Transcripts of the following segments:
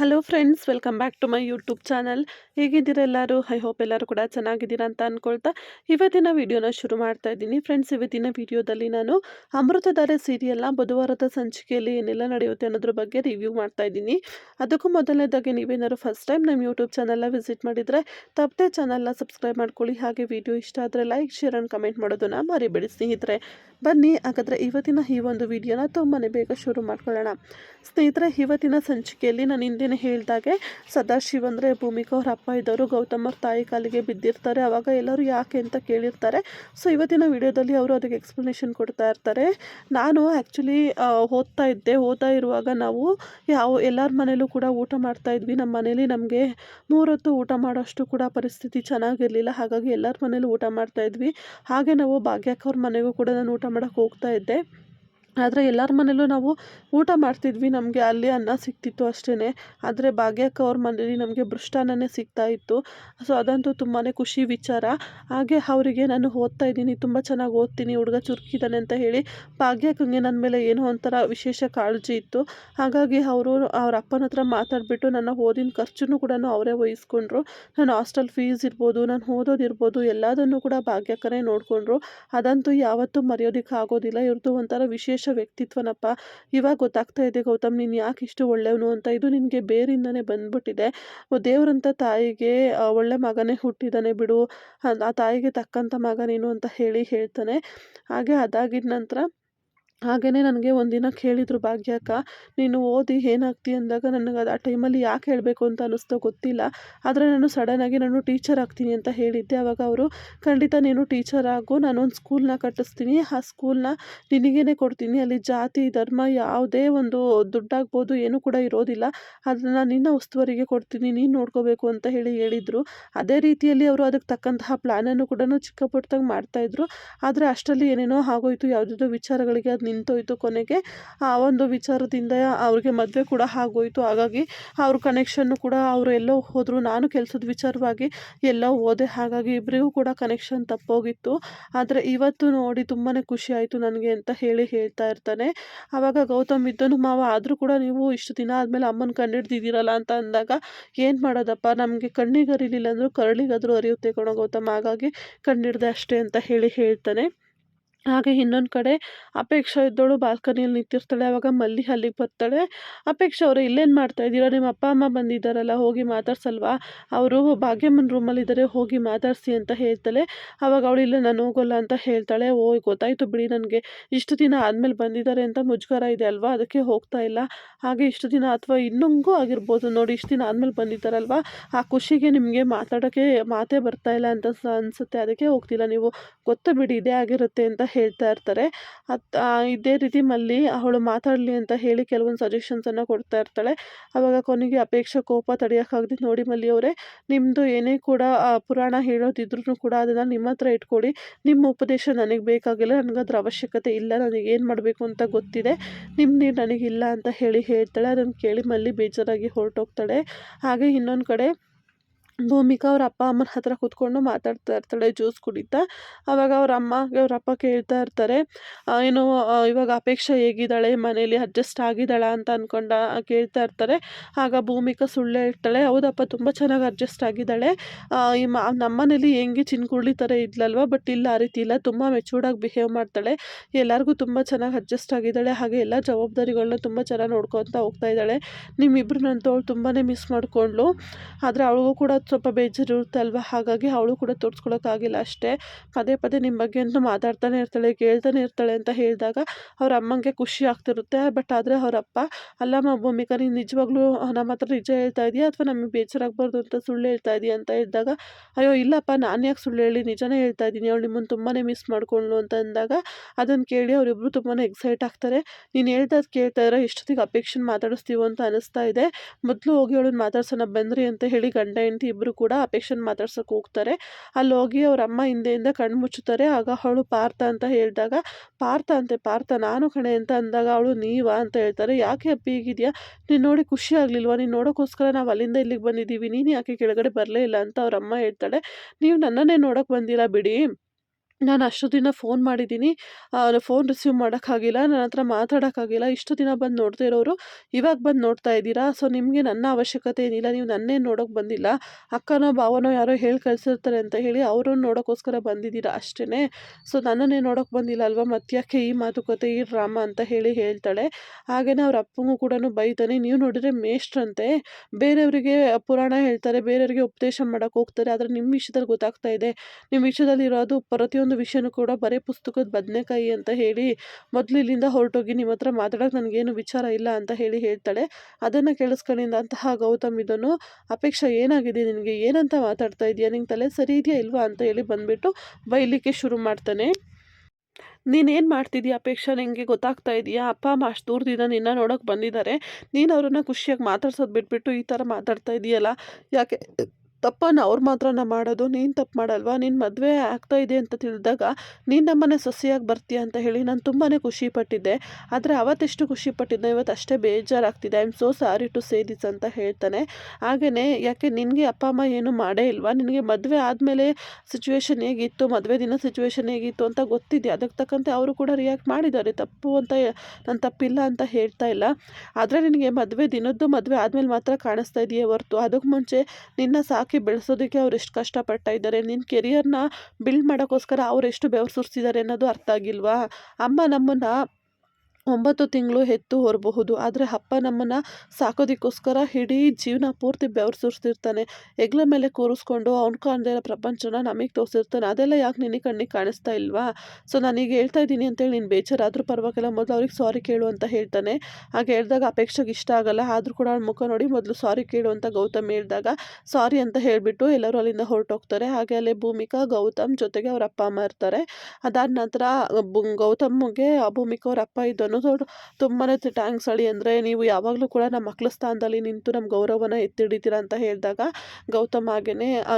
Hello friends welcome back to my YouTube channel ಹೇಗಿದ್ದೀರಾ ಎಲ್ಲರೂ? I hope ಎಲ್ಲರೂ ಕೂಡ ಚೆನ್ನಾಗಿದ್ದೀರಾ ಅಂತ ಅಂದ್ಕೊಳ್ತಾ ಇವತ್ತಿನ ವಿಡಿಯೋನ ಶುರು ಮಾಡ್ತಾ ಇದ್ದೀನಿ. ಫ್ರೆಂಡ್ಸ್ ಇವತ್ತಿನ ವಿಡಿಯೋದಲ್ಲಿ ನಾನು ಅಮೃತಧಾರೆ ಸೀರಿಯಲ್ನ ಬುಧವಾರದ ಸಂಚಿಕೆಯಲ್ಲಿ ಏನೆಲ್ಲ ನಡೆಯುತ್ತೆ ಅನ್ನೋದ್ರ ಬಗ್ಗೆ ರಿವ್ಯೂ ಮಾಡ್ತಾ ಇದ್ದೀನಿ. ಅದಕ್ಕೂ ಮೊದಲನೇದಾಗಿ ನೀವೇನಾದ್ರು ಫಸ್ಟ್ ಟೈಮ್ ನಮ್ಮ ಯೂಟ್ಯೂಬ್ ಚಾನಲ್ನ ವಿಸಿಟ್ ಮಾಡಿದರೆ ತಪ್ಪದೆ ಚಾನಲ್ನ ಸಬ್ಸ್ಕ್ರೈಬ್ ಮಾಡ್ಕೊಳ್ಳಿ. ಹಾಗೆ ವಿಡಿಯೋ ಇಷ್ಟ ಆದರೆ ಲೈಕ್ ಶೇರ್ ಆ್ಯಂಡ್ ಕಮೆಂಟ್ ಮಾಡೋದನ್ನು ಮರಿಬೇಡಿ ಸ್ನೇಹಿತರೆ. ಬನ್ನಿ, ಹಾಗಾದರೆ ಇವತ್ತಿನ ಈ ಒಂದು ವಿಡಿಯೋನ ತುಂಬಾ ಬೇಗ ಶುರು ಮಾಡ್ಕೊಳ್ಳೋಣ. ಸ್ನೇಹಿತರೆ, ಇವತ್ತಿನ ಸಂಚಿಕೆಯಲ್ಲಿ ನಾನು ಹೇಳ್ದಾಗೆ ಸದಾಶಿವ ಅಂದರೆ ಭೂಮಿಕಾ ಅವ್ರ ಅಪ್ಪ ಇದ್ದವರು, ಗೌತಮ್ ತಾಯಿ ಕಾಲಿಗೆ ಬಿದ್ದಿರ್ತಾರೆ. ಅವಾಗ ಎಲ್ಲರೂ ಯಾಕೆ ಅಂತ ಕೇಳಿರ್ತಾರೆ. ಸೊ ಇವತ್ತಿನ ವಿಡಿಯೋದಲ್ಲಿ ಅವರು ಅದಕ್ಕೆ ಎಕ್ಸ್ಪ್ಲನೇಷನ್ ಕೊಡ್ತಾ ಇರ್ತಾರೆ. ನಾನು ಆ್ಯಕ್ಚುಲಿ ಓದ್ತಾ ಇದ್ದೆ. ಓದ್ತಾ ಇರುವಾಗ ನಾವು ಯಾವ, ಎಲ್ಲರ ಮನೇಲೂ ಕೂಡ ಊಟ ಮಾಡ್ತಾ ಇದ್ವಿ. ನಮ್ಮ ಮನೇಲಿ ನಮಗೆ ಮೂರೊತ್ತು ಊಟ ಮಾಡೋಷ್ಟು ಕೂಡ ಪರಿಸ್ಥಿತಿ ಚೆನ್ನಾಗಿರಲಿಲ್ಲ. ಹಾಗಾಗಿ ಎಲ್ಲರ ಮನೇಲೂ ಊಟ ಮಾಡ್ತಾ ಇದ್ವಿ. ಹಾಗೆ ನಾವು ಭಾಗ್ಯಕ್ಕ ಅವ್ರ ಮನೆಗೂ ಕೂಡ ನಾನು ಊಟ ಮಾಡೋಕ್ಕೆ ಹೋಗ್ತಾ ಇದ್ದೆ. ಆದರೆ ಎಲ್ಲರ ಮನೇಲೂ ನಾವು ಊಟ ಮಾಡ್ತಿದ್ವಿ, ನಮಗೆ ಅಲ್ಲಿ ಅನ್ನ ಸಿಕ್ತಿತ್ತು ಅಷ್ಟೇ ಆದರೆ ಭಾಗ್ಯಕ್ಕ ಅವ್ರ ಮನೇಲಿ ನಮಗೆ ಬೃಷ್ಟಾನ್ನನೇ ಸಿಗ್ತಾ ಇತ್ತು. ಸೊ ಅದಂತೂ ತುಂಬಾ ಖುಷಿ ವಿಚಾರ. ಹಾಗೆ ಅವರಿಗೆ ನಾನು ಓದ್ತಾ ಇದ್ದೀನಿ, ತುಂಬ ಚೆನ್ನಾಗಿ ಓದ್ತೀನಿ, ಹುಡುಗ ಚುರುಕಿದ್ದಾನೆ ಅಂತ ಹೇಳಿ ಭಾಗ್ಯಕ್ಕಂಗೆ ನನ್ನ ಮೇಲೆ ಏನೋ ಒಂಥರ ವಿಶೇಷ ಕಾಳಜಿ ಇತ್ತು. ಹಾಗಾಗಿ ಅವರು ಅವ್ರ ಅಪ್ಪನ ಹತ್ರ ಮಾತಾಡಿಬಿಟ್ಟು ನನ್ನ ಓದಿನ ಖರ್ಚನ್ನು ಕೂಡ ಅವರೇ ವಹಿಸ್ಕೊಂಡ್ರು. ನಾನು ಹಾಸ್ಟೆಲ್ ಫೀಸ್ ಇರ್ಬೋದು, ನಾನು ಓದೋದಿರ್ಬೋದು ಎಲ್ಲದನ್ನು ಕೂಡ ಭಾಗ್ಯಕ್ಕನೇ ನೋಡಿಕೊಂಡ್ರು. ಅದಂತೂ ಯಾವತ್ತೂ ಮರೆಯೋದಕ್ಕೆ ಆಗೋದಿಲ್ಲ. ಇವ್ರದ್ದು ಒಂಥರ ವಿಶೇಷ ವ್ಯಕ್ತಿತ್ವನಪ್ಪ. ಇವಾಗ ಗೊತ್ತಾಗ್ತಾ ಇದೆ, ಗೌತಮ್, ನೀನು ಯಾಕೆ ಇಷ್ಟು ಒಳ್ಳೆಯವನು ಅಂತ. ಇದು ನಿನಗೆ ಬೇರಿಂದನೇ ಬಂದ್ಬಿಟ್ಟಿದೆ. ದೇವರಂಥ ತಾಯಿಗೆ ಒಳ್ಳೆ ಮಗನೇ ಹುಟ್ಟಿದ್ದಾನೆ ಬಿಡು. ಆ ಆ ತಾಯಿಗೆ ತಕ್ಕಂಥ ಮಗ ನೀನು ಅಂತ ಹೇಳಿ ಹೇಳ್ತಾನೆ. ಹಾಗೆ ಅದಾಗಿದ ನಂತರ ಹಾಗೆಯೇ ನನಗೆ ಒಂದಿನ ಕೇಳಿದರು ಭಾಗ್ಯಕ್ಕ, ನೀನು ಓದಿ ಏನಾಗ್ತಿ ಅಂದಾಗ ನನಗೆ ಅದು ಆ ಟೈಮಲ್ಲಿ ಯಾಕೆ ಹೇಳಬೇಕು ಅಂತ ಅನ್ನಿಸ್ತೋ ಗೊತ್ತಿಲ್ಲ. ಆದರೆ ನಾನು ಸಡನ್ನಾಗಿ ನಾನು ಟೀಚರ್ ಆಗ್ತೀನಿ ಅಂತ ಹೇಳಿದ್ದೆ. ಆವಾಗ ಅವರು, ಖಂಡಿತ ನೀನು ಟೀಚರ್ ಆಗು, ನಾನೊಂದು ಸ್ಕೂಲ್ನ ಕಟ್ಟಿಸ್ತೀನಿ. ಆ ಸ್ಕೂಲ್ನ ನಿನಗೇನೆ ಕೊಡ್ತೀನಿ. ಅಲ್ಲಿ ಜಾತಿ, ಧರ್ಮ ಯಾವುದೇ ಒಂದು ದುಡ್ಡಾಗ್ಬೋದು, ಏನೂ ಕೂಡ ಇರೋದಿಲ್ಲ. ಅದನ್ನ ನಿನ್ನ ಉಸ್ತುವಾರಿಗೆ ಕೊಡ್ತೀನಿ. ನೀನು ನೋಡ್ಕೋಬೇಕು ಅಂತ ಹೇಳಿ ಹೇಳಿದರು. ಅದೇ ರೀತಿಯಲ್ಲಿ ಅವರು ಅದಕ್ಕೆ ತಕ್ಕಂತಹ ಪ್ಲ್ಯಾನನ್ನು ಕೂಡ ಚಿಕ್ಕ ಪುಟ್ಟದಾಗಿ ಮಾಡ್ತಾಯಿದ್ರು ಆದರೆ ಅಷ್ಟರಲ್ಲಿ ಏನೇನೋ ಆಗೋಯ್ತು. ಯಾವುದೋ ವಿಚಾರಗಳಿಗೆ ಅದು ನಿಂತೋಯ್ತು ಕೊನೆಗೆ. ಆ ಒಂದು ವಿಚಾರದಿಂದ ಅವ್ರಿಗೆ ಮದುವೆ ಕೂಡ ಆಗೋಯ್ತು. ಹಾಗಾಗಿ ಅವ್ರ ಕನೆಕ್ಷನ್ನು ಕೂಡ ಅವರು ಎಲ್ಲೋ ಹೋದರು. ನಾನು ಕೆಲಸದ ವಿಚಾರವಾಗಿ ಎಲ್ಲ ಓದೆ ಹಾಗಾಗಿ ಇಬ್ಬರಿಗೂ ಕೂಡ ಕನೆಕ್ಷನ್ ತಪ್ಪೋಗಿತ್ತು. ಆದರೆ ಇವತ್ತು ನೋಡಿ ತುಂಬಾ ಖುಷಿ ಆಯಿತು ನನಗೆ ಅಂತ ಹೇಳಿ ಹೇಳ್ತಾ ಇರ್ತಾನೆ. ಆವಾಗ ಗೌತಮ್ ಇದ್ದನು, ಮಾವ, ಆದರೂ ಕೂಡ ನೀವು ಇಷ್ಟು ದಿನ ಆದಮೇಲೆ ಅಮ್ಮನ ಕಂಡಿಡ್ದಿದ್ದೀರಲ್ಲ ಅಂತ ಅಂದಾಗ, ಏನು ಮಾಡೋದಪ್ಪ? ನಮಗೆ ಕಣ್ಣಿಗೆ ಅರಿಲಿಲ್ಲ ಅಂದರೂ ಕರಳಿಗಾದರೂ ಅರಿಯುತ್ತೆ ಕಣೋ ಗೌತಮ್. ಹಾಗಾಗಿ ಕಂಡಿಡ್ದೆ ಅಷ್ಟೇ ಅಂತ ಹೇಳಿ ಹೇಳ್ತಾನೆ. ಹಾಗೆ ಇನ್ನೊಂದು ಕಡೆ ಅಪೇಕ್ಷಾ ಇದ್ದವಳು ಬಾಲ್ಕನಿಯಲ್ಲಿ ನಿಂತಿರ್ತಾಳೆ ಆವಾಗ ಮಲ್ಲಿ ಅಲ್ಲಿಗೆ ಬರ್ತಾಳೆ. ಅಪೇಕ್ಷಾ ಅವರು, ಇಲ್ಲೇನು ಮಾಡ್ತಾ ಇದ್ದೀರಾ? ನಿಮ್ಮ ಅಪ್ಪ, ಅಮ್ಮ ಬಂದಿದ್ದಾರಲ್ಲ, ಹೋಗಿ ಮಾತಾಡ್ಸಲ್ವಾ? ಅವರು ಭಾಗ್ಯಮ್ಮನ ರೂಮಲ್ಲಿದ್ದಾರೆ ಹೋಗಿ ಮಾತಾಡಿಸಿ ಅಂತ ಹೇಳ್ತಾಳೆ. ಆವಾಗ ಅವಳು, ಇಲ್ಲ ನಾನು ಹೋಗೋಲ್ಲ ಅಂತ ಹೇಳ್ತಾಳೆ. ಓ ಗೊತ್ತಾಯಿತು ಬಿಡಿ ನನಗೆ. ಇಷ್ಟು ದಿನ ಆದಮೇಲೆ ಬಂದಿದ್ದಾರೆ ಅಂತ ಮುಜುಗರ ಇದೆ ಅಲ್ವಾ? ಅದಕ್ಕೆ ಹೋಗ್ತಾ ಇಲ್ಲ. ಹಾಗೆ ಇಷ್ಟು ದಿನ ಅಥವಾ ಇನ್ನೊಂಗೂ ಆಗಿರ್ಬೋದು ನೋಡಿ, ಇಷ್ಟು ದಿನ ಆದಮೇಲೆ ಬಂದಿದ್ದಾರಲ್ವಾ? ಆ ಖುಷಿಗೆ ನಿಮಗೆ ಮಾತಾಡೋಕ್ಕೆ ಮಾತೇ ಬರ್ತಾ ಇಲ್ಲ ಅಂತ ಅನಿಸುತ್ತೆ. ಅದಕ್ಕೆ ಹೋಗ್ತಿಲ್ಲ ನೀವು. ಗೊತ್ತ ಬಿಡಿ, ಇದೇ ಆಗಿರುತ್ತೆ ಅಂತ ಹೇಳ್ತಾ ಇರ್ತಾರೆ. ಅತ್ ಇದೇ ರೀತಿ ಮಲ್ಲಿ ಅವಳು ಮಾತಾಡಲಿ ಅಂತ ಹೇಳಿ ಕೆಲವೊಂದು ಸಜೆಷನ್ಸನ್ನು ಕೊಡ್ತಾ ಇರ್ತಾಳೆ. ಆವಾಗ ಕೊನೆಗೆ ಅಪೇಕ್ಷೆ ಕೋಪ ತಡೆಯೋಕ್ಕಾಗದೆ ನೋಡಿ ಮಲ್ಲಿ ಅವರೇ ನಿಮ್ಮದು ಏನೇ ಕೂಡ ಪುರಾಣ ಹೇಳೋದಿದ್ರೂ ಕೂಡ ಅದನ್ನು ನಿಮ್ಮ ಹತ್ರ ಇಟ್ಕೊಳ್ಳಿ ನಿಮ್ಮ ಉಪದೇಶ ನನಗೆ ಬೇಕಾಗಿಲ್ಲ. ನನಗೆ ಅದ್ರ ಅವಶ್ಯಕತೆ ಇಲ್ಲ. ನನಗೆ ಏನು ಮಾಡಬೇಕು ಅಂತ ಗೊತ್ತಿದೆ. ನಿಮ್ಮ ನೀರು ನನಗಿಲ್ಲ ಅಂತ ಹೇಳಿ ಹೇಳ್ತಾಳೆ. ಅದನ್ನು ಕೇಳಿ ಮಲ್ಲಿ ಬೇಜಾರಾಗಿ ಹೊರಟೋಗ್ತಾಳೆ. ಹಾಗೆ ಇನ್ನೊಂದು ಕಡೆ ಭೂಮಿಕಾ ಅವ್ರ ಅಪ್ಪ ಅಮ್ಮನ ಹತ್ರ ಕೂತ್ಕೊಂಡು ಮಾತಾಡ್ತಾ ಇರ್ತಾಳೆ, ಜ್ಯೂಸ್ ಕುಡಿತಾ. ಅವಾಗ ಅವ್ರ ಅಮ್ಮಗೆ ಅವ್ರ ಅಪ್ಪ ಕೇಳ್ತಾ ಇರ್ತಾರೆ ಏನು ಇವಾಗ ಅಪೇಕ್ಷೆ ಹೇಗಿದ್ದಾಳೆ? ಮನೇಲಿ ಅಡ್ಜಸ್ಟ್ ಆಗಿದ್ದಾಳ? ಅಂತ ಅಂದ್ಕೊಂಡ ಕೇಳ್ತಾ ಇರ್ತಾರೆ. ಆಗ ಭೂಮಿಕಾ ಸುಳ್ಳು ಇರ್ತಾಳೆ ಹೌದಪ್ಪ, ತುಂಬ ಚೆನ್ನಾಗಿ ಅಡ್ಜಸ್ಟ್ ಆಗಿದ್ದಾಳೆ. ಈ ಮ, ನಮ್ಮನೇಲಿ ಹೆಂಗೆ ಚಿನ್ಕುಳ್ಳಿ ಥರ ಇದ್ಲಲ್ವ? ಬಟ್ ಇಲ್ಲ, ಆ ರೀತಿ ಇಲ್ಲ. ತುಂಬ ಮೆಚೂರ್ಡಾಗಿ ಬಿಹೇವ್ ಮಾಡ್ತಾಳೆ. ಎಲ್ಲರಿಗೂ ತುಂಬ ಚೆನ್ನಾಗಿ ಅಡ್ಜಸ್ಟ್ ಆಗಿದ್ದಾಳೆ. ಹಾಗೆ ಎಲ್ಲ ಜವಾಬ್ದಾರಿಗಳನ್ನ ತುಂಬ ಚೆನ್ನಾಗಿ ನೋಡ್ಕೊತಾ ಹೋಗ್ತಾ ಇದ್ದಾಳೆ. ನಿಮ್ಮಿಬ್ರನ್ನಂತೂ ಅವಳು ತುಂಬಾ ಮಿಸ್ ಮಾಡಿಕೊಂಡ್ಳು ಆದರೆ ಅವಳಿಗೂ ಕೂಡ ಸ್ವಲ್ಪ ಬೇಜಾರು ಇರುತ್ತೆ ಅಲ್ವಾ ಹಾಗಾಗಿ ಅವಳು ಕೂಡ ತೋರಿಸ್ಕೊಳಕ್ಕಾಗಿಲ್ಲ ಅಷ್ಟೇ. ಪದೇ ಪದೇ ನಿಮ್ಮ ಬಗ್ಗೆ ಅಂತೂ ಮಾತಾಡ್ತಾನೆ ಇರ್ತಾಳೆ, ಕೇಳ್ತಾನೆ ಇರ್ತಾಳೆ ಅಂತ ಹೇಳಿದಾಗ ಅವ್ರ ಅಮ್ಮಂಗೆ ಖುಷಿ ಆಗ್ತಿರುತ್ತೆ. ಬಟ್ ಆದರೆ ಅವರಪ್ಪ ಅಲ್ಲಮ್ಮ ಭೂಮಿಕಾ, ನೀನು ನಿಜವಾಗ್ಲೂ ನಮ್ಮ ಹತ್ರ ನಿಜ ಹೇಳ್ತಾ ಇದೆಯಾ ಅಥವಾ ನಮಗೆ ಬೇಜಾರಾಗಬಾರ್ದು ಅಂತ ಸುಳ್ಳು ಹೇಳ್ತಾ ಇದೆಯಾ? ಅಂತ ಹೇಳಿದಾಗ, ಅಯ್ಯೋ, ಇಲ್ಲಪ್ಪ, ನಾನು ಯಾಕೆ ಸುಳ್ಳು ಹೇಳಿ? ನಿಜನೇ ಹೇಳ್ತಾ ಇದ್ದೀನಿ ಅವಳು ನಿಮ್ಮನ್ನು ತುಂಬಾ ಮಿಸ್ ಮಾಡ್ಕೊಂಡ್ಲು ಅಂತ ಅಂದಾಗ ಅದನ್ನು ಕೇಳಿ ಅವರಿಬ್ಬರು ತುಂಬಾ ಎಕ್ಸೈಟ್ ಆಗ್ತಾರೆ. ನೀನು ಹೇಳ್ತಾ ಕೇಳ್ತಾ ಇರೋ, ಇಷ್ಟೊತ್ತಿಗೆ ಅಪೇಕ್ಷನ್ ಮಾತಾಡಿಸ್ತೀವೋ ಅಂತ ಅನಿಸ್ತಾ ಇದೆ. ಮೊದಲು ಹೋಗಿ ಅವಳನ್ನ ಮಾತಾಡ್ಸೋಣ, ಬಂದ್ರಿ ಅಂತ ಹೇಳಿ ಗಂಡ, ಹೆಂಡತಿ ಇಬ್ಬರು ಕೂಡ ಅಪೇಕ್ಷನ್ ಮಾತಾಡ್ಸೋಕೆ ಹೋಗ್ತಾರೆ. ಅಲ್ಲಿ ಹೋಗಿ ಅವ್ರ ಅಮ್ಮ ಹಿಂದೆಯಿಂದ ಕಣ್ಣು ಮುಚ್ಚುತ್ತಾರೆ. ಆಗ ಅವಳು ಪಾರ್ಥ ಅಂತ ಹೇಳಿದಾಗ, ಪಾರ್ಥ ಅಂತೆ ಪಾರ್ಥ, ನಾನು ಕಣೆ ಅಂತ ಅಂದಾಗ ಅವಳು, ನೀವಾ ಅಂತ ಹೇಳ್ತಾರೆ. ಯಾಕೆ ಅಪ್ಪಿ ಹೀಗಿದೆಯಾ? ನೀನು ನೋಡಿ ಖುಷಿ ಆಗಲಿಲ್ವಾ? ನೀನು ನೋಡೋಕ್ಕೋಸ್ಕರ ನಾವು ಅಲ್ಲಿಂದ ಇಲ್ಲಿಗೆ ಬಂದಿದ್ದೀವಿ ನೀನು ಯಾಕೆ ಕೆಳಗಡೆ ಬರಲೇ ಇಲ್ಲ ಅಂತ ಅವ್ರ ಅಮ್ಮ ಹೇಳ್ತಾಳೆ. ನೀವು ನನ್ನನ್ನೇ ನೋಡೋಕೆ ಬಂದಿರ ಬಿಡಿ? ನಾನು ಅಷ್ಟು ದಿನ ಫೋನ್ ಮಾಡಿದ್ದೀನಿ. ಫೋನ್ ರಿಸೀವ್ ಮಾಡೋಕ್ಕಾಗಿಲ್ಲ ನನ್ನ ಹತ್ರ ಮಾತಾಡೋಕ್ಕಾಗಿಲ್ಲ ಇಷ್ಟು ದಿನ ಬಂದು ನೋಡ್ತಾ ಇರೋರು ಇವಾಗ ಬಂದು ನೋಡ್ತಾ ಇದ್ದೀರಾ? ಸೊ, ನಿಮಗೆ ನನ್ನ ಅವಶ್ಯಕತೆ ಏನಿಲ್ಲ, ನೀವು ನನ್ನೇ ನೋಡೋಕೆ ಬಂದಿಲ್ಲ. ಅಕ್ಕನೋ ಭಾವನೋ ಯಾರೋ ಹೇಳಿ ಕಳಿಸಿರ್ತಾರೆ ಅಂತ ಹೇಳಿ ಅವ್ರನ್ನ ನೋಡೋಕ್ಕೋಸ್ಕರ ಬಂದಿದ್ದೀರಾ ಅಷ್ಟೇ ಸೊ, ನನ್ನನ್ನೇ ನೋಡೋಕೆ ಬಂದಿಲ್ಲ ಅಲ್ವಾ? ಮತ್ತ್ಯಾಕೆ ಈ ಮಾತುಕತೆ, ಈ ಡ್ರಾಮ ಅಂತ ಹೇಳಿ ಹೇಳ್ತಾಳೆ. ಹಾಗೆಯೇ ಅವ್ರ ಅಪ್ಪಂಗೂ ಕೂಡ ಬೈತಾನೆ. ನೀವು ನೋಡಿದರೆ ಮೇಷ್ಟ್ರಂತೆ. ಬೇರೆಯವರಿಗೆ ಪುರಾಣ ಹೇಳ್ತಾರೆ, ಬೇರೆಯವರಿಗೆ ಉಪದೇಶ ಮಾಡೋಕ್ಕೆ ಹೋಗ್ತಾರೆ. ಆದರೆ ನಿಮ್ಮ ವಿಷಯದಲ್ಲಿ ಗೊತ್ತಾಗ್ತಾ ಇದೆ. ನಿಮ್ಮ ವಿಷಯದಲ್ಲಿ ಇರೋದು ಪ್ರತಿಯೊಂದು ವಿಷಯನೂ ಕೂಡ ಬರೀ ಪುಸ್ತಕದ ಬದನೆಕಾಯಿ ಅಂತ ಹೇಳಿ ಮೊದಲು ಇಲ್ಲಿಂದ ಹೊರಟೋಗಿ ನಿಮ್ಮ ಹತ್ರ ಮಾತಾಡೋಕೆ ನನಗೇನು ವಿಚಾರ ಇಲ್ಲ ಅಂತ ಹೇಳಿ ಹೇಳ್ತಾಳೆ. ಅದನ್ನು ಕೇಳಿಸ್ಕೊಂಡಿದ್ದಂತಹ ಗೌತಮ್ ಇದನ್ನು ಅಪೇಕ್ಷೆ, ಏನಾಗಿದೆ ನಿನಗೆ? ಏನಂತ ಮಾತಾಡ್ತಾ ಇದೆಯಾ? ನಿಂಗೆ ತಲೆ ಸರಿ ಇದೆಯಾ ಇಲ್ವಾ? ಅಂತ ಹೇಳಿ ಬಂದುಬಿಟ್ಟು ಬೈಲಿಕ್ಕೆ ಶುರು ಮಾಡ್ತಾನೆ. ನೀನೇನು ಮಾಡ್ತಿದ್ದೀಯ ಅಪೇಕ್ಷಾ? ನಿನಗೆ ಗೊತ್ತಾಗ್ತಾ ಇದೆಯಾ? ಅಪ್ಪ, ಅಮ್ಮ ಅಷ್ಟು ದೂರದಿಂದ ನಿನ್ನ ನೋಡೋಕೆ ಬಂದಿದ್ದಾರೆ. ನೀನು ಅವ್ರನ್ನ ಖುಷಿಯಾಗಿ ಮಾತಾಡ್ಸೋದು ಬಿಟ್ಬಿಟ್ಟು ಈ ಥರ ಮಾತಾಡ್ತಾ ಇದೆಯಲ್ಲ ಯಾಕೆ ತಪ್ಪನ್ನು ಅವ್ರು ಮಾತ್ರನ ಮಾಡೋದು, ನೀನು ತಪ್ಪು ಮಾಡಲ್ವಾ? ನಿನ್ನ ಮದುವೆ ಆಗ್ತಾ ಇದೆ ಅಂತ ತಿಳಿದಾಗ ನೀನು ನಮ್ಮನೆ ಸೊಸೆಯಾಗಿ ಬರ್ತೀಯ ಅಂತ ಹೇಳಿ ನಾನು ತುಂಬಾ ಖುಷಿ ಪಟ್ಟಿದ್ದೆ ಆದರೆ ಅವತ್ತೆಷ್ಟು ಖುಷಿ ಪಟ್ಟಿದ್ದೆ ಇವತ್ತು ಅಷ್ಟೇ ಬೇಜಾರಾಗ್ತಿದೆ. I am so sorry to say this ಅಂತ ಹೇಳ್ತಾನೆ. ಹಾಗೆಯೇ ಯಾಕೆ ನಿನಗೆ ಅಪ್ಪ, ಅಮ್ಮ ಏನು ಮಾಡೇ ಇಲ್ವಾ? ನಿನಗೆ ಮದುವೆ ಆದಮೇಲೆ ಸಿಚುವೇಶನ್ ಹೇಗಿತ್ತು? ಮದುವೆ ದಿನ ಸಿಚುವೇಶನ್ ಹೇಗಿತ್ತು ಅಂತ ಗೊತ್ತಿದೆ ಅದಕ್ಕೆ ತಕ್ಕಂತೆ ಅವರು ಕೂಡ ರಿಯಾಕ್ಟ್ ಮಾಡಿದ್ದಾರೆ. ತಪ್ಪು ಅಂತ ನಾನು ತಪ್ಪಿಲ್ಲ ಅಂತ ಹೇಳ್ತಾ ಇಲ್ಲ. ಆದರೆ ನಿನಗೆ ಮದುವೆ ದಿನದ್ದು ಮದುವೆ ಆದಮೇಲೆ ಮಾತ್ರ ಕಾಣಿಸ್ತಾ ಇದೆಯೇ ಹೊರ್ತು. ಅದಕ್ಕೆ ಮುಂಚೆ ನಿನ್ನ ಸಾಕು ಹಾಕಿ ಬೆಳೆಸೋದಕ್ಕೆ ಅವ್ರು ಎಷ್ಟು ಕಷ್ಟಪಡ್ತಾ ಇದ್ದಾರೆ ನಿನ್ನ ಕೆರಿಯರ್ನ ಬಿಲ್ಡ್ ಮಾಡೋಕ್ಕೋಸ್ಕರ ಅವ್ರು ಎಷ್ಟು ಬೆವ್ರು ಸುರಿಸಿದ್ದಾರೆ ಅನ್ನೋದು ಅರ್ಥ ಆಗಿಲ್ವಾ? ಅಮ್ಮ ನಮ್ಮನ್ನು ಒಂಬತ್ತು ತಿಂಗಳು ಹೆತ್ತು ಹೊರಬಹುದು. ಆದರೆ ಅಪ್ಪ ನಮ್ಮನ್ನು ಸಾಕೋದಕ್ಕೋಸ್ಕರ ಇಡೀ ಜೀವನ ಪೂರ್ತಿ ಬೆವರು ಸುರಿಸ್ತಿರ್ತಾನೆ ಹೆಗ್ಲ ಮೇಲೆ ಕೂರಿಸ್ಕೊಂಡು ಅವ್ನು ಕಾಣದೇ ಇರೋ ಪ್ರಪಂಚನ ನಮಗೆ ತೋರಿಸಿರ್ತಾನೆ. ಅದೆಲ್ಲ ಯಾಕೆ ನಿನಗೆ ಕಣ್ಣಿಗೆ ಕಾಣಿಸ್ತಾ ಇಲ್ವಾ? ಸೊ ನಾನೀಗ ಹೇಳ್ತಾ ಇದ್ದೀನಿ ಅಂತೇಳಿ ನೀನು ಬೇಜಾರಾದರೂ ಪರವಾಗಿಲ್ಲ. ಮೊದಲು ಅವ್ರಿಗೆ ಸಾರಿ ಕೇಳು ಅಂತ ಹೇಳ್ತಾನೆ. ಹಾಗೆ ಹೇಳಿದಾಗ ಅಪೇಕ್ಷೆಗೆ ಇಷ್ಟ ಆಗಲ್ಲ. ಆದರೂ ಕೂಡ ಅವ್ನ ಮುಖ ನೋಡಿ ಮೊದಲು ಸಾರಿ ಕೇಳು ಅಂತ ಗೌತಮ್ ಹೇಳಿದಾಗ, ಸಾರಿ ಅಂತ ಹೇಳಿಬಿಟ್ಟು ಎಲ್ಲರೂ ಅಲ್ಲಿಂದ ಹೊರಟೋಗ್ತಾರೆ. ಹಾಗೆ ಅಲ್ಲಿ ಭೂಮಿಕಾ, ಗೌತಮ್ ಜೊತೆಗೆ ಅವ್ರ ಅಪ್ಪ ಅಮ್ಮ ಇರ್ತಾರೆ. ಅದಾದ ನಂತರ ಗೌತಮ್ಗೆ ಆ ಭೂಮಿಕಾ ಅವ್ರ ಅಪ್ಪ ಇದ್ದನು ಅನ್ನೋದು ತುಂಬಾ ಟ್ಯಾಂಕ್ಸ್ ಅಳಿ. ಅಂದರೆ ನೀವು ಯಾವಾಗಲೂ ಕೂಡ ನಮ್ಮ ಮಕ್ಕಳ ಸ್ಥಾನದಲ್ಲಿ ನಿಂತು ನಮ್ಮ ಗೌರವನ ಎತ್ತಿಡಿತೀರ ಅಂತ ಹೇಳಿದಾಗ, ಗೌತಮ್ ಹಾಗೇ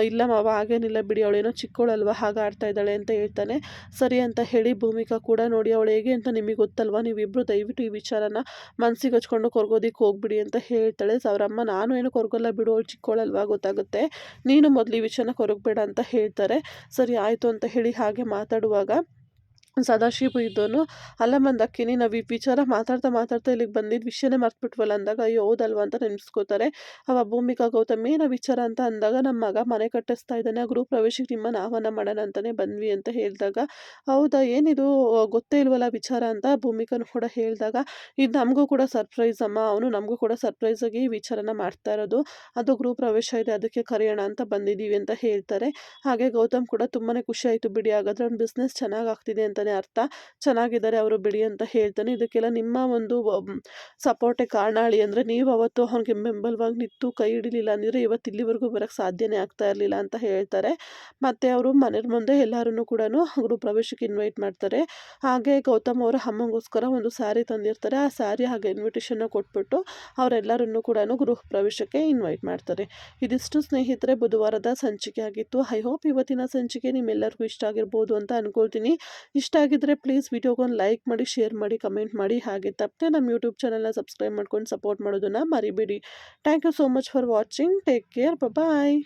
ಇಲ್ಲ ಮಾವ ಹಾಗೇನಿಲ್ಲ ಬಿಡಿ, ಅವಳೇನೋ ಚಿಕ್ಕವಳಲ್ವ ಹಾಗೆ ಆಡ್ತಾ ಇದ್ದಾಳೆ ಅಂತ ಹೇಳ್ತಾನೆ. ಸರಿ ಅಂತ ಹೇಳಿ ಭೂಮಿಕಾ ಕೂಡ, ನೋಡಿ, ಅವಳು ಹೇಗೆ ಅಂತ ನಿಮಗೆ ಗೊತ್ತಲ್ವ? ನೀವಿಬ್ಬರು ದಯವಿಟ್ಟು ಈ ವಿಚಾರನ ಮನಸ್ಸಿಗೆ ಹಚ್ಕೊಂಡು ಕೊರ್ಗೋದಿಕ್ಕೆ ಹೋಗ್ಬಿಡಿ ಅಂತ ಹೇಳ್ತಾಳೆ. ಅವರಮ್ಮ ನಾನು ಏನು ಕೊರಗೋಲ್ಲ ಬಿಡು, ಅವಳು ಚಿಕ್ಕವಳಲ್ವಾ ಗೊತ್ತಾಗುತ್ತೆ. ನೀನು ಮೊದಲು ಈ ವಿಷಯನ ಕೊರಗಬೇಡ ಅಂತ ಹೇಳ್ತಾರೆ. ಸರಿ, ಆಯಿತು ಅಂತ ಹೇಳಿ ಹಾಗೆ ಮಾತಾಡುವಾಗ ಸದಾಶಿವ ಇದ್ದೋನು, ಅಲ್ಲ ಮಂದಕ್ಕಿನಿ ನಾವು ಈ ವಿಚಾರ ಮಾತಾಡ್ತಾ ಮಾತಾಡ್ತಾ ಇಲ್ಲಿಗೆ ಬಂದಿದ್ದು ವಿಷಯನೇ ಮರ್ತ್ಬಿಟ್ವಲ್ಲ ಅಂದಾಗ, ಅಯ್ಯೋ ಹೌದಲ್ವ ಅಂತ ನೆನೆಸ್ಕೋತಾರೆ. ಅವ ಭೂಮಿಕಾ ಗೌತಮ್ ಏನ ವಿಚಾರ ಅಂತ ಅಂದಾಗ ನಮ್ಮ ಮಗ ಮನೆ ಕಟ್ಟಿಸ್ತಾ ಇದ್ದಾನೆ, ಆ ಗೃಹ ಪ್ರವೇಶಕ್ಕೆ ನಿಮ್ಮನ್ನು ಆಹ್ವಾನ ಮಾಡೋಣ ಅಂತಲೇ ಬಂದ್ವಿ ಅಂತ ಹೇಳಿದಾಗ, ಹೌದಾ, ಏನಿದು? ಗೊತ್ತೇ ಇಲ್ವಲ್ಲ ವಿಚಾರ ಅಂತ ಭೂಮಿಕನು ಕೂಡ ಹೇಳಿದಾಗ, ಇದು ನಮಗೂ ಕೂಡ ಸರ್ಪ್ರೈಸ್ ಅಮ್ಮ, ಅವನು ನಮಗೂ ಕೂಡ ಸರ್ಪ್ರೈಸಾಗಿ ಈ ವಿಚಾರನ ಮಾಡ್ತಾ ಇರೋದು. ಅದು ಗೃಹ ಪ್ರವೇಶ ಇದೆ, ಅದಕ್ಕೆ ಕರೆಯೋಣ ಅಂತ ಬಂದಿದ್ದೀವಿ ಅಂತ ಹೇಳ್ತಾರೆ. ಹಾಗೆ ಗೌತಮ್ ಕೂಡ ತುಂಬಾ ಖುಷಿ ಆಯಿತು ಬಿಡಿ, ಹಾಗಾದ್ರೆ ಒಂದು ಬಿಸ್ನೆಸ್ ಚೆನ್ನಾಗಿ ಆಗ್ತಿದೆ ಅಂತ ಅಂತಲೇ ಅರ್ಥ. ಚೆನ್ನಾಗಿದ್ದಾರೆ ಅವರು ಬಿಡಿ ಅಂತ ಹೇಳ್ತಾನೆ. ಇದಕ್ಕೆಲ್ಲ ನಿಮ್ಮ ಒಂದು ಸಪೋರ್ಟೇ ಕಾರಣ ಹೇಳಿ ಅಂದರೆ ನೀವು ಅವತ್ತು ಅವ್ನಿಗೆ ಬೆಂಬಲವಾಗಿ ನಿಂತು ಕೈ ಹಿಡಿಲಿಲ್ಲ ಅಂದರೆ ಇವತ್ತು ಇಲ್ಲಿವರೆಗೂ ಬರೋಕ್ಕೆ ಸಾಧ್ಯನೇ ಆಗ್ತಾ ಇರಲಿಲ್ಲ ಅಂತ ಹೇಳ್ತಾರೆ. ಮತ್ತು ಅವರು ಮನೆ ಮುಂದೆ ಎಲ್ಲರೂ ಕೂಡ ಗೃಹ ಪ್ರವೇಶಕ್ಕೆ ಇನ್ವೈಟ್ ಮಾಡ್ತಾರೆ. ಹಾಗೆ ಗೌತಮ್ ಅವರ ಅಮ್ಮಂಗೋಸ್ಕರ ಒಂದು ಸ್ಯಾರಿ ತಂದಿರ್ತಾರೆ. ಆ ಸ್ಯಾರಿ ಹಾಗೆ ಇನ್ವಿಟೇಷನ್ನ ಕೊಟ್ಬಿಟ್ಟು ಅವರೆಲ್ಲರನ್ನು ಕೂಡ ಗೃಹ ಪ್ರವೇಶಕ್ಕೆ ಇನ್ವೈಟ್ ಮಾಡ್ತಾರೆ. ಇದಿಷ್ಟು ಸ್ನೇಹಿತರೆ, ಬುಧವಾರದ ಸಂಚಿಕೆ ಆಗಿತ್ತು. ಐ ಹೋಪ್ ಇವತ್ತಿನ ಸಂಚಿಕೆ ನಿಮ್ಮೆಲ್ಲರಿಗೂ ಇಷ್ಟ ಆಗಿರ್ಬೋದು ಅಂತ ಅನ್ಕೊಳ್ತೀನಿ. ಇಷ್ಟ ಇಷ್ಟ ಆಗಿದ್ದರೆ ಪ್ಲೀಸ್ ವಿಡಿಯೋಗೊಂದು ಲೈಕ್ ಮಾಡಿ ಶೇರ್ ಮಾಡಿ ಕಮೆಂಟ್ ಮಾಡಿ. ಹಾಗೆ ತಪ್ಪದೆ ನಮ್ಮ ಯೂಟ್ಯೂಬ್ ಚಾನಲ್ನ ಸಬ್ಸ್ಕ್ರೈಬ್ ಮಾಡ್ಕೊಂಡು ಸಪೋರ್ಟ್ ಮಾಡೋದನ್ನು ಮರಿಬೇಡಿ. Thank you so much for watching take care bye